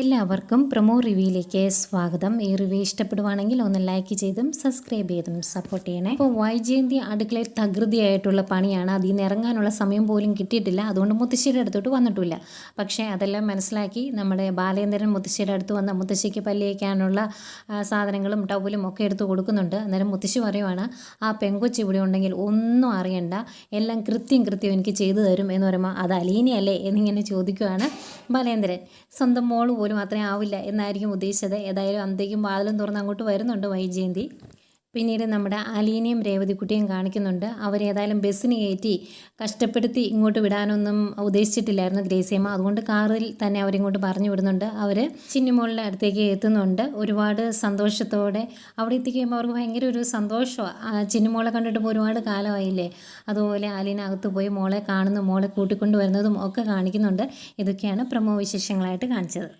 എല്ലാവർക്കും പ്രൊമോ റിവ്യൂയിലേക്ക് സ്വാഗതം. ഈ റിവ്യൂ ഇഷ്ടപ്പെടുവാണെങ്കിൽ ഒന്ന് ലൈക്ക് ചെയ്തും സബ്സ്ക്രൈബ് ചെയ്തും സപ്പോർട്ട് ചെയ്യണേ. ഇപ്പോൾ വൈജയന്തി അടുക്കളയിൽ തകൃതിയായിട്ടുള്ള പണിയാണ്. അതിൽ നിന്ന് ഇറങ്ങാനുള്ള സമയം പോലും കിട്ടിയിട്ടില്ല. അതുകൊണ്ട് മുത്തശ്ശിയുടെ അടുത്തോട്ട് വന്നിട്ടില്ല. പക്ഷേ അതെല്ലാം മനസ്സിലാക്കി നമ്മുടെ ബാലേന്ദ്രൻ മുത്തശ്ശിയുടെ അടുത്ത് വന്ന മുത്തശ്ശിക്ക് പല്ലിയേക്കാനുള്ള സാധനങ്ങളും ടവലും ഒക്കെ എടുത്ത് കൊടുക്കുന്നുണ്ട്. അന്നേരം മുത്തശ്ശി പറയുവാണ് ആ പെങ്കൊച്ചി ഇവിടെ ഉണ്ടെങ്കിൽ ഒന്നും അറിയണ്ട. എല്ലാം കൃത്യം കൃത്യം എനിക്ക് ചെയ്തു തരും. എന്ന് പറയുമ്പോൾ അത് അലീനയല്ലേ എന്നിങ്ങനെ ചോദിക്കുവാണ് ബാലേന്ദ്രൻ. സ്വന്തം മോൾ പോലും അത്രയും ആവില്ല എന്നായിരിക്കും ഉദ്ദേശിച്ചത്. ഏതായാലും അന്തേക്കും വാതിലും തുറന്ന് അങ്ങോട്ട് വരുന്നുണ്ട് വൈജയന്തി. പിന്നീട് നമ്മുടെ അലീനയും രേവതിക്കുട്ടിയും കാണിക്കുന്നുണ്ട്. അവരേതായാലും ബസ്സിന് കയറ്റി കഷ്ടപ്പെടുത്തി ഇങ്ങോട്ട് വിടാനൊന്നും ഉദ്ദേശിച്ചിട്ടില്ലായിരുന്നു ഗ്രേസിയമ്മ. അതുകൊണ്ട് കാറിൽ തന്നെ അവരിങ്ങോട്ട് പറഞ്ഞു വിടുന്നുണ്ട്. അവർ ചിന്നിമോളിന്റെ അടുത്തേക്ക് എത്തുന്നുണ്ട്. ഒരുപാട് സന്തോഷത്തോടെ അവിടെ എത്തിക്കുമ്പോൾ അവർക്ക് ഭയങ്കര ഒരു സന്തോഷമാണ് ചിന്നിമോളെ കണ്ടിട്ട് ഇപ്പോൾ ഒരുപാട് കാലമായില്ലേ? അതുപോലെ അലീന അകത്ത് പോയി മോളെ കാണുന്നു മോളെ കൂട്ടിക്കൊണ്ടുവരുന്നതും ഒക്കെ കാണിക്കുന്നുണ്ട്. ഇതൊക്കെയാണ് പ്രമോ വിശേഷങ്ങളായിട്ട് കാണിച്ചത്.